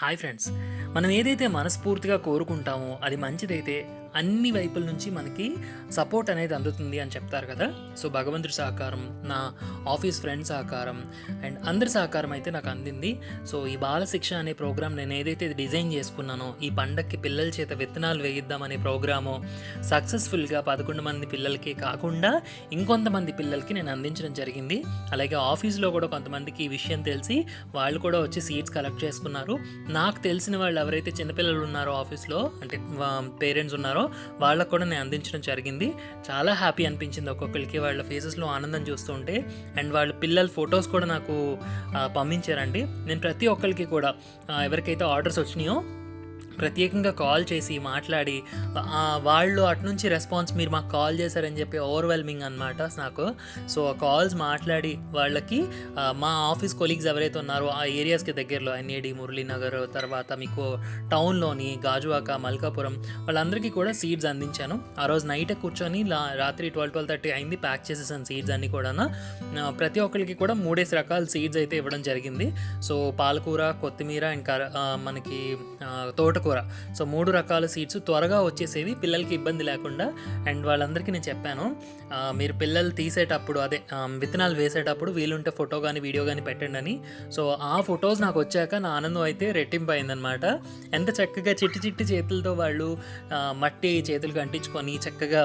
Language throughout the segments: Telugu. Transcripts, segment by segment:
హాయ్ ఫ్రెండ్స్ మనం ఏదైతే మనస్ఫూర్తిగా కోరుకుంటామో అది మంచిదైతే అన్ని వైపుల నుంచి మనకి సపోర్ట్ అనేది అందుతుంది అని చెప్తారు కదా. సో భగవంతుడి సహకారం నా ఆఫీస్ ఫ్రెండ్ సహకారం అండ్ అందరి సహకారం అయితే నాకు అందింది. సో ఈ బాల శిక్ష అనే ప్రోగ్రామ్ నేను ఏదైతే డిజైన్ చేసుకున్నానో ఈ పండక్కి పిల్లల చేత విత్తనాలు వేయిద్దామనే ప్రోగ్రాము సక్సెస్ఫుల్గా పదకొండు మంది పిల్లలకి కాకుండా ఇంకొంతమంది పిల్లలకి నేను అందించడం జరిగింది. అలాగే ఆఫీస్లో కూడా కొంతమందికి ఈ విషయం తెలిసి వాళ్ళు కూడా వచ్చి సీట్స్ కలెక్ట్ చేసుకున్నారు. నాకు తెలిసిన వాళ్ళు ఎవరైతే చిన్నపిల్లలు ఉన్నారో ఆఫీస్లో అంటే పేరెంట్స్ ఉన్నారో వాళ్ళకు కూడా నేను అందించడం జరిగింది. చాలా హ్యాపీ అనిపించింది ఒక్కొక్కరికి. వాళ్ళ ఫేసెస్లో ఆనందం చూస్తుంటే అండ్ వాళ్ళ పిల్లల ఫొటోస్ కూడా నాకు పంపించారండి. నేను ప్రతి ఒక్కరికి కూడా ఎవరికైతే ఆర్డర్స్ వచ్చినాయో ప్రత్యేకంగా కాల్ చేసి మాట్లాడి వాళ్ళు అటు నుంచి రెస్పాన్స్ మీరు మాకు కాల్ చేశారని చెప్పి ఓవర్వెల్మింగ్ అనమాట నాకు. సో కాల్స్ మాట్లాడి వాళ్ళకి మా ఆఫీస్ కొలీగ్స్ ఎవరైతే ఉన్నారో ఆ ఏరియాస్కి దగ్గరలో ఎన్ఏడి మురళీనగర్ తర్వాత మీకు టౌన్లోని గాజువాక మల్కాపురం వాళ్ళందరికీ కూడా సీడ్స్ అందించాను. ఆ రోజు నైట్ కూర్చొని రాత్రి ట్వెల్వ్ ట్వెల్వ్ థర్టీ అయింది ప్యాక్ చేసేసాను సీడ్స్ అన్నీ కూడా ప్రతి ఒక్కరికి కూడా మూడేసి రకాల సీడ్స్ అయితే ఇవ్వడం జరిగింది. సో పాలకూర కొత్తిమీర అండ్ మనకి తోటకూర తోటకూర సో మూడు రకాల సీడ్స్ త్వరగా వచ్చేసేవి పిల్లలకి ఇబ్బంది లేకుండా. అండ్ వాళ్ళందరికీ నేను చెప్పాను మీరు పిల్లలు తీసేటప్పుడు అదే విత్తనాలు వేసేటప్పుడు వీలుంటే ఫోటో కానీ వీడియో కానీ పెట్టండి అని. సో ఆ ఫొటోస్ నాకు వచ్చాక నా ఆనందం అయితే రెట్టింపు అయిందనమాట ఎంత చక్కగా చిట్టి చిట్టి చేతులతో వాళ్ళు మట్టి చేతులకు అంటించుకొని చక్కగా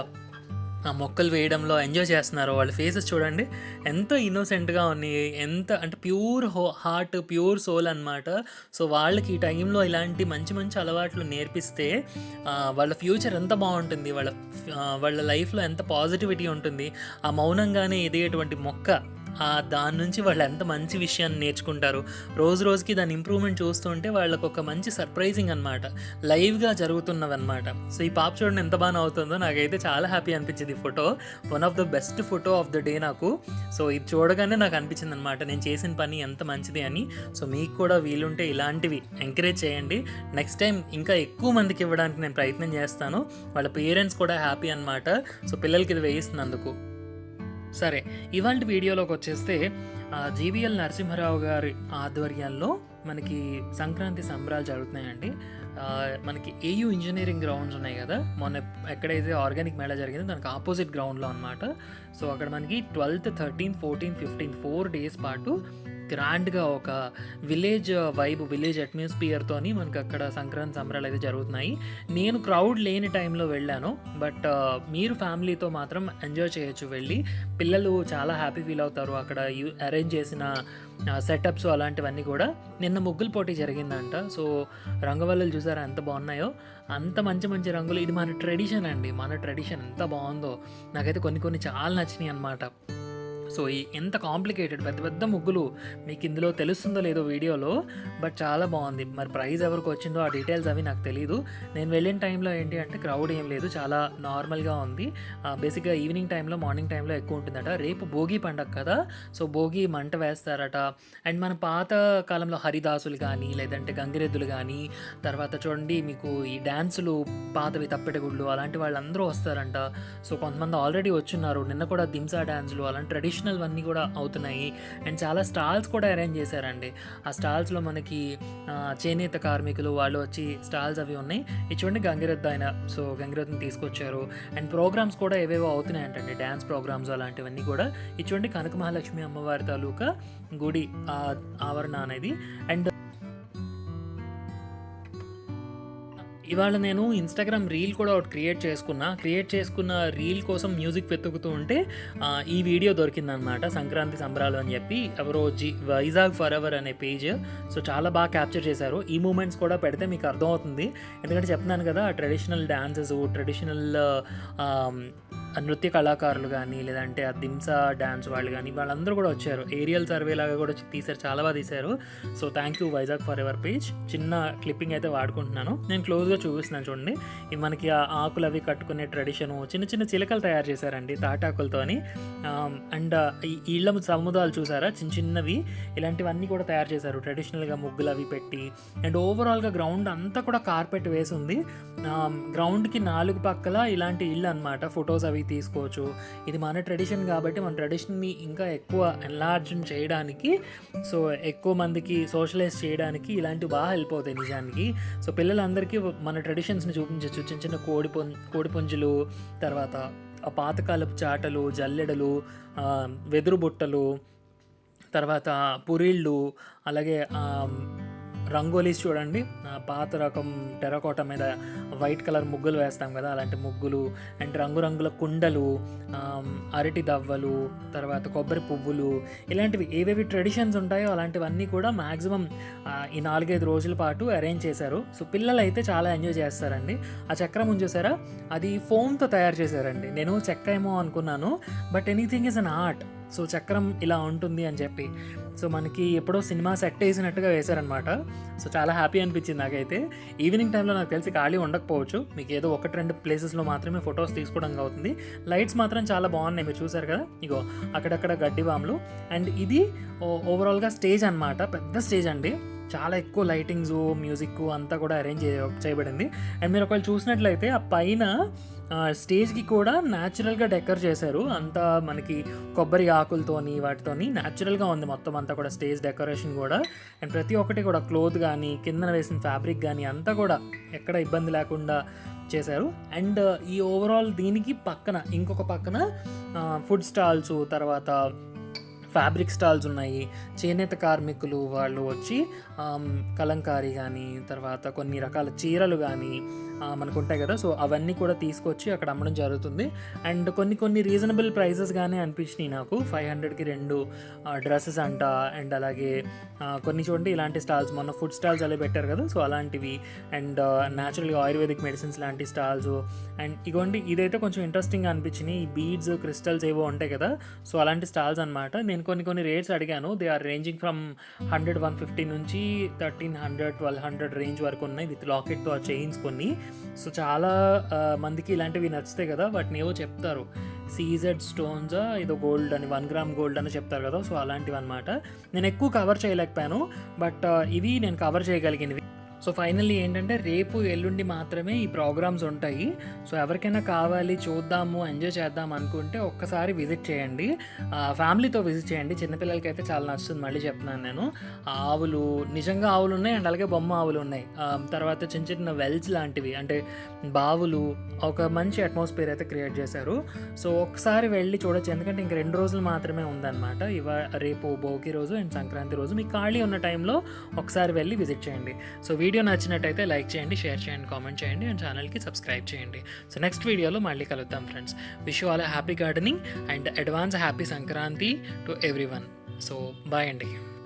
ఆ మొక్కలు వేయడంలో ఎంజాయ్ చేస్తున్నారు. వాళ్ళ ఫేసెస్ చూడండి ఎంత ఇన్నోసెంట్గా ఉన్నాయి. ఎంత అంటే ప్యూర్ హో హార్ట్ ప్యూర్ సోల్ అనమాట సో వాళ్ళకి ఈ టైంలో ఇలాంటి మంచి మంచి అలవాట్లు నేర్పిస్తే వాళ్ళ ఫ్యూచర్ ఎంత బాగుంటుంది. వాళ్ళ వాళ్ళ లైఫ్లో ఎంత పాజిటివిటీ ఉంటుంది. ఆ మౌనంగానే ఎదిగేటువంటి మొక్క దాని నుంచి వాళ్ళు ఎంత మంచి విషయాన్ని నేర్చుకుంటారు. రోజు రోజుకి దాని ఇంప్రూవ్మెంట్ చూస్తుంటే వాళ్ళకు ఒక మంచి సర్ప్రైజింగ్ అనమాట లైవ్గా జరుగుతున్నవన్నమాట. సో ఈ పాప చూడండి ఎంత బాగా అవుతుందో నాకైతే చాలా హ్యాపీ అనిపించింది ఈ photo. One of the best photo of the day నాకు. సో ఇది చూడగానే నాకు అనిపించింది అనమాట నేను చేసిన పని ఎంత మంచిది అని. సో మీకు కూడా వీలుంటే ఇలాంటివి ఎంకరేజ్ చేయండి. నెక్స్ట్ టైం ఇంకా ఎక్కువ మందికి ఇవ్వడానికి నేను ప్రయత్నం చేస్తాను. వాళ్ళ పేరెంట్స్ కూడా హ్యాపీ అనమాట సో పిల్లలకి ఇది వేయిస్తున్నందుకు. సరే ఇవాళ వీడియోలోకి వచ్చేస్తే జీవీఎల్ నరసింహారావు గారి ఆధ్వర్యంలో మనకి సంక్రాంతి సంబరాలు జరుగుతున్నాయండి. మనకి ఏయూ ఇంజనీరింగ్ గ్రౌండ్స్ ఉన్నాయి కదా మొన్న ఎక్కడైతే ఆర్గానిక్ మేళా జరిగిందో దానికి ఆపోజిట్ గ్రౌండ్లో అనమాట సో అక్కడ మనకి twelfth thirteen fourteen fifteen four days పాటు గ్రాండ్గా ఒక విలేజ్ వైబ్ విలేజ్ అట్మాస్ఫియర్తోని మనకి అక్కడ సంక్రాంతి సంబరాలు అయితే జరుగుతున్నాయి. నేను క్రౌడ్ లేని టైంలో వెళ్ళాను. బట్ మీరు ఫ్యామిలీతో మాత్రం ఎంజాయ్ చేయొచ్చు వెళ్ళి. పిల్లలు చాలా హ్యాపీ ఫీల్ అవుతారు అక్కడ. అరేంజ్ చేసిన సెటప్స్ అలాంటివన్నీ కూడా. నిన్న ముగ్గులు పోటీ జరిగిందంట. సో రంగవల్లులు చూసారా ఎంత బాగున్నాయో? అంత మంచి మంచి రంగులు. ఇది మన ట్రెడిషన్ అండి. మన ట్రెడిషన్ ఎంత బాగుందో. నాకైతే కొన్ని కొన్ని చాలా నచ్చినాయి అన్నమాట. సో ఈ ఎంత కాంప్లికేటెడ్ పెద్ద పెద్ద ముగ్గులు మీకు ఇందులో తెలుస్తుందో లేదో వీడియోలో బట్ చాలా బాగుంది. మరి ప్రైస్ ఎవరికి వచ్చిందో ఆ డీటెయిల్స్ అవి నాకు తెలియదు నేను వెళ్ళిన టైంలో ఏంటి అంటే క్రౌడ్ ఏం లేదు చాలా నార్మల్గా ఉంది. బేసిక్గా ఈవినింగ్ టైంలో మార్నింగ్ టైంలో ఎక్కువ ఉంటుందట. రేపు భోగి పండగ కదా సో భోగి మంట వేస్తారట. అండ్ మన పాత కాలంలో హరిదాసులు కానీ లేదంటే గంగిరెద్దులు కానీ తర్వాత చూడండి మీకు ఈ డ్యాన్సులు పాతవి తప్పెటగుళ్ళు అలాంటి వాళ్ళందరూ వస్తారంట. సో కొంతమంది ఆల్రెడీ వచ్చున్నారు. నిన్న కూడా దింసా డ్యాన్సులు అలాంటి ట్రెడిషన్ అన్నీ కూడా అవుతున్నాయి. అండ్ చాలా స్టాల్స్ కూడా అరేంజ్ చేశారండి. ఆ స్టాల్స్లో మనకి చేనేత కార్మికులు వాళ్ళు వచ్చి స్టాల్స్ అవి ఉన్నాయి. ఇది చూడండి గంగిరథ్ ఆయన. సో గంగిరథ్ని తీసుకొచ్చారు. అండ్ ప్రోగ్రామ్స్ కూడా ఏవేవో అవుతున్నాయి అంటండి డ్యాన్స్ ప్రోగ్రామ్స్ అలాంటివన్నీ కూడా. ఇది చూడండి కనక మహాలక్ష్మి అమ్మవారి తాలూకా గుడి ఆవరణ అనేది. అండ్ ఇవాళ నేను ఇన్స్టాగ్రామ్ రీల్ కూడా ఒకటి క్రియేట్ చేసుకున్నా. క్రియేట్ చేసుకున్న రీల్ కోసం మ్యూజిక్ వెతుకుతూ ఉంటే ఈ వీడియో దొరికిందనమాట సంక్రాంతి సంబరాలు అని చెప్పి ఎవరో జీ వైజాగ్ ఫర్ ఎవర్ అనే పేజ్ సో చాలా బాగా క్యాప్చర్ చేశారు. ఈ మూమెంట్స్ కూడా పెడితే మీకు అర్థమవుతుంది. ఎందుకంటే చెప్తున్నాను కదా ట్రెడిషనల్ డ్యాన్సెస్ ట్రెడిషనల్ నృత్య కళాకారులు కానీ లేదంటే ఆ దింస డ్యాన్స్ వాళ్ళు కానీ వాళ్ళందరూ కూడా వచ్చారు. ఏరియల్ సర్వే లాగా కూడా తీశారు. చాలా బాగా తీశారు. So thank you Vizag forever page చిన్న క్లిప్పింగ్ అయితే వాడుకుంటున్నాను. నేను క్లోజ్గా క్లోజ్గా చూపిస్తున్నాను చూడండి. ఇవి మనకి ఆకులు అవి కట్టుకునే ట్రెడిషను చిన్న చిన్న చిలకలు తయారు చేశారండి తాటాకులతోని. అండ్ ఇళ్ళ సముదాలు చూసారా? చిన్న చిన్నవి. ఇలాంటివన్నీ కూడా తయారు చేశారు. ట్రెడిషనల్గా ముగ్గులు అవి పెట్టి. అండ్ ఓవరాల్గా గ్రౌండ్ అంతా కూడా కార్పెట్ వేసి ఉంది. గ్రౌండ్కి నాలుగు పక్కల ఇలాంటి ఇల్లు అనమాట ఫొటోస్ అవి తీసుకోవచ్చు. ఇది మన ట్రెడిషన్ కాబట్టి మన ట్రెడిషన్ని ఇంకా ఎక్కువ ఎన్లార్జ్ చేయడానికి సో ఎక్కువ మందికి సోషలైజ్ చేయడానికి ఇలాంటివి బాగా హెల్ప్ అవుతాయి నిజానికి. సో పిల్లలందరికీ మన ట్రెడిషన్స్ని చూపించవచ్చు చిన్న చిన్న కోడి పుం కోడి పుంజులు తర్వాత ఆ పాతకాలపు చాటలు జల్లెడలు వెదురు బుట్టలు తర్వాత పురీళ్ళు అలాగే రంగోలీస్ చూడండి. పాత రకం టెరకోట మీద వైట్ కలర్ ముగ్గులు వేస్తాం కదా అలాంటి ముగ్గులు. అండ్ రంగురంగుల కుండలు అరటి దవ్వలు తర్వాత కొబ్బరి పువ్వులు ఇలాంటివి ఏవేవి ట్రెడిషన్స్ ఉంటాయో అలాంటివన్నీ కూడా మ్యాక్సిమం ఈ నాలుగైదు రోజుల పాటు అరేంజ్ చేశారు. సో పిల్లలు అయితే చాలా ఎంజాయ్ చేస్తారండి. ఆ చక్రం ఉంచేసారా అది ఫోమ్తో తయారు చేశారండి. నేను చెక్క ఏమో అనుకున్నాను but anything is an art. So చక్రం ఇలా ఉంటుంది అని చెప్పి. సో మనకి ఎప్పుడో సినిమా సెట్ వేసినట్టుగా వేశారనమాట సో చాలా హ్యాపీ అనిపించింది నాకైతే. ఈవినింగ్ టైంలో నాకు తెలిసి ఖాళీ ఉండకపోవచ్చు. మీకు ఏదో ఒకటి రెండు ప్లేసెస్లో మాత్రమే ఫొటోస్ తీసుకోవడానికి అవుతుంది. లైట్స్ మాత్రం చాలా బాగున్నాయి మీరు చూసారు కదా? ఇగో అక్కడక్కడ గడ్డి వాములు అండ్ ఇది ఓ- ఓవరాల్గా స్టేజ్ అన్నమాట. పెద్ద స్టేజ్ అండి. చాలా ఎక్కువ లైటింగ్స్ మ్యూజిక్ అంతా కూడా అరేంజ్ చేయ- చేయబడింది. అండ్ మీరు ఒకవేళ చూసినట్లయితే ఆ పైన స్టేజ్కి కూడా న్యాచురల్గా డెకర్ చేశారు. అంతా మనకి కొబ్బరి ఆకులతోని వాటితోని న్యాచురల్గా ఉంది మొత్తం అంతా కూడా స్టేజ్ డెకరేషన్ కూడా. అండ్ ప్రతి ఒక్కటి కూడా క్లోత్ కానీ కింద వేసిన ఫ్యాబ్రిక్ కానీ అంతా కూడా ఎక్కడ ఇబ్బంది లేకుండా చేశారు. అండ్ ఈ ఓవరాల్ దీనికి పక్కన ఇంకొక పక్కన ఫుడ్ స్టాల్స్ తర్వాత ఫ్యాబ్రిక్ స్టాల్స్ ఉన్నాయి. చేనేత కార్మికులు వాళ్ళు వచ్చి కలంకారీ కానీ తర్వాత కొన్ని రకాల చీరలు కానీ మనకు ఉంటాయి కదా. సో అవన్నీ కూడా తీసుకొచ్చి అక్కడ అమ్మడం జరుగుతుంది. అండ్ కొన్ని కొన్ని రీజనబుల్ ప్రైజెస్ కానీ అనిపించినాయి నాకు. ఫైవ్ హండ్రెడ్కి రెండు డ్రెస్సెస్ అంట. అండ్ అలాగే కొన్ని చూడండి ఇలాంటి స్టాల్స్. మొన్న ఫుడ్ స్టాల్స్ అలా పెట్టారు కదా. సో అలాంటివి. అండ్ న్యాచురల్గా ఆయుర్వేదిక్ మెడిసిన్స్ లాంటి స్టాల్స్. అండ్ ఇగోండి ఇదైతే కొంచెం ఇంట్రెస్టింగ్ అనిపించినాయి. ఈ బీడ్స్ క్రిస్టల్స్ ఏవో ఉంటాయి కదా. సో అలాంటి స్టాల్స్ అనమాట నేను కొన్ని కొన్ని రేట్స్ అడిగాను. They are ranging from hundred one fifty నుంచి thirteen hundred twelve hundred range వరకు ఉన్నాయి విత్ లాకెట్తో ఆ చైన్స్ కొన్ని. సో చాలా మందికి ఇలాంటివి నచ్చుతాయి కదా వాటిని ఏవో చెప్తారు. సీజెడ్ స్టోన్స్ ఏదో గోల్డ్ అని వన్ గ్రామ్ గోల్డ్ అని చెప్తారు కదా సో అలాంటివి అనమాట నేను ఎక్కువ కవర్ చేయలేకపోయాను బట్ ఇవి నేను కవర్ చేయగలిగినవి. సో ఫైనల్లీ ఏంటంటే రేపు ఎల్లుండి మాత్రమే ఈ ప్రోగ్రామ్స్ ఉంటాయి. సో ఎవరికైనా కావాలి చూద్దాము ఎంజాయ్ చేద్దాం అనుకుంటే ఒక్కసారి విజిట్ చేయండి. ఫ్యామిలీతో విజిట్ చేయండి. చిన్నపిల్లలకి అయితే చాలా నచ్చుతుంది మళ్ళీ చెప్తున్నాను నేను. ఆవులు నిజంగా ఆవులు ఉన్నాయి అండ్ అలాగే బొమ్మ ఆవులు ఉన్నాయి. తర్వాత చిన్న చిన్న వెల్స్ లాంటివి అంటే బావులు ఒక మంచి అట్మాస్ఫియర్ అయితే క్రియేట్ చేశారు. సో ఒకసారి వెళ్ళి చూడొచ్చు ఎందుకంటే ఇంక రెండు రోజులు మాత్రమే ఉందన్నమాట. ఇవ రేపు భోగి రోజు అండ్ సంక్రాంతి రోజు. మీకు ఖాళీ ఉన్న టైంలో ఒకసారి వెళ్ళి విజిట్ చేయండి. సో వీడియో నచ్చినట్టయితే లైక్ చేయండి షేర్ చేయండి కామెంట్ చేయండి అండ్ ఛానల్కి సబ్స్క్రైబ్ చేయండి. సో నెక్స్ట్ వీడియోలో మళ్ళీ కలుద్దాం friends. Wish you all happy gardening and advance happy Sankranti to everyone so bye అండి.